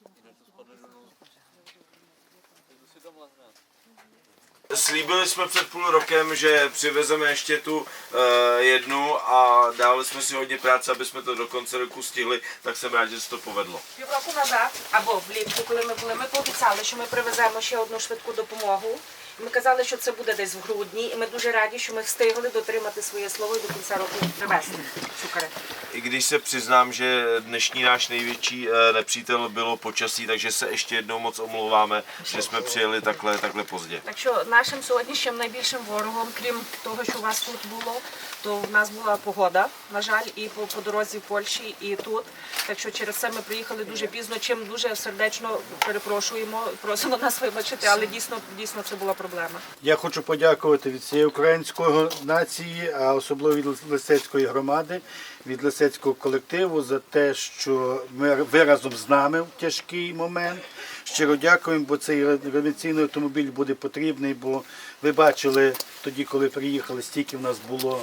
Или это спадали на Ты засюда влажная? Slíbili jsme před půl rokem, že přivezeme ještě tu eh, jednu a dali jsme si hodně práce, aby jsme to do konce roku stihli, tak jsem rád, že se to povedlo. Півроку назад, або влітку, коли ми були, ми пообіцяли, що ми привеземо ще одну швидку допомогу. Ми казали, що це буде десь в грудні, і ми дуже раді, що ми встигли дотримати своє слово і до кінця року привезти цю карету. I když se přiznám, že dnešní náš největší eh, nepřítel bylo počasí, takže se ještě jednou moc omlouváme, že jsme přijeli takhle, takhle pozdě. Так що нашим сьогоднішнім найбільшим ворогом, крім того, що у вас тут було, то в нас була погода, на жаль, і по, по дорозі в Польщі, і тут. Так що через це ми приїхали дуже пізно, чим дуже сердечно перепрошуємо, просимо нас вибачити, але дійсно, дійсно це була проблема. Я хочу подякувати від цієї української нації, а особливо від Лисецької громади, від Лисецького колективу за те, що ми ви разом з нами в тяжкий момент. Щиро дякуємо, бо цей реанімаційний автомобіль буде потрібний, бо ви бачили тоді, коли приїхали, стільки в нас було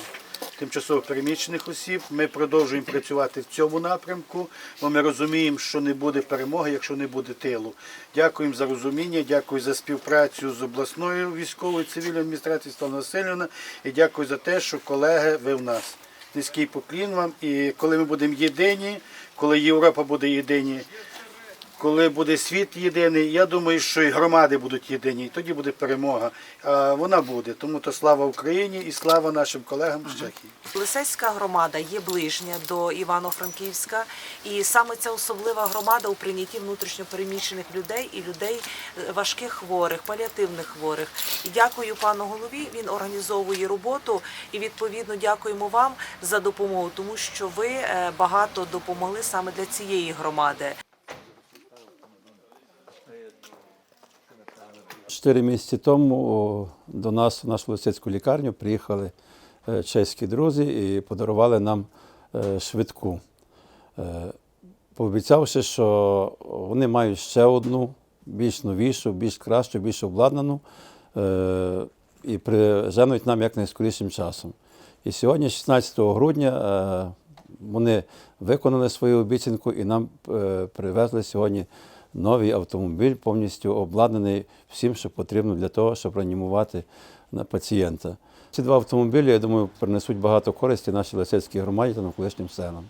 тимчасово переміщених осіб. Ми продовжуємо працювати в цьому напрямку, бо ми розуміємо, що не буде перемоги, якщо не буде тилу. Дякуємо за розуміння, дякую за співпрацю з обласною військовою цивільною адміністрацією Стана Васильівна і дякую за те, що колеги ви в нас. Низький поклін вам. І коли ми будемо єдині, коли Європа буде єдині, коли буде світ єдиний, я думаю, що і громади будуть єдині, і тоді буде перемога. А вона буде. Тому то слава Україні і слава нашим колегам з Чехії. Лисецька громада є ближня до Івано-Франківська, і саме ця особлива громада у прийнятті внутрішньопереміщених людей і людей е, важких хворих, паліативних хворих. І дякую пану голові. Він організовує роботу. І відповідно дякуємо вам за допомогу, тому що ви е, багато допомогли саме для цієї громади. Чотири місяці тому до нас в нашу лисицьку лікарню приїхали е, чеські друзі і подарували нам е, швидку, Е, пообіцявши, що вони мають ще одну, більш новішу, більш кращу, більш обладнану і приженуть нам якнайскорішим часом. І сьогодні, 16 грудня, вони виконали свою обіцянку і нам привезли сьогодні новий автомобіль, повністю обладнаний всім, що потрібно для того, щоб реанімувати пацієнта. Ці два автомобілі, я думаю, принесуть багато користі нашій Лисецькій громаді та навколишнім селам.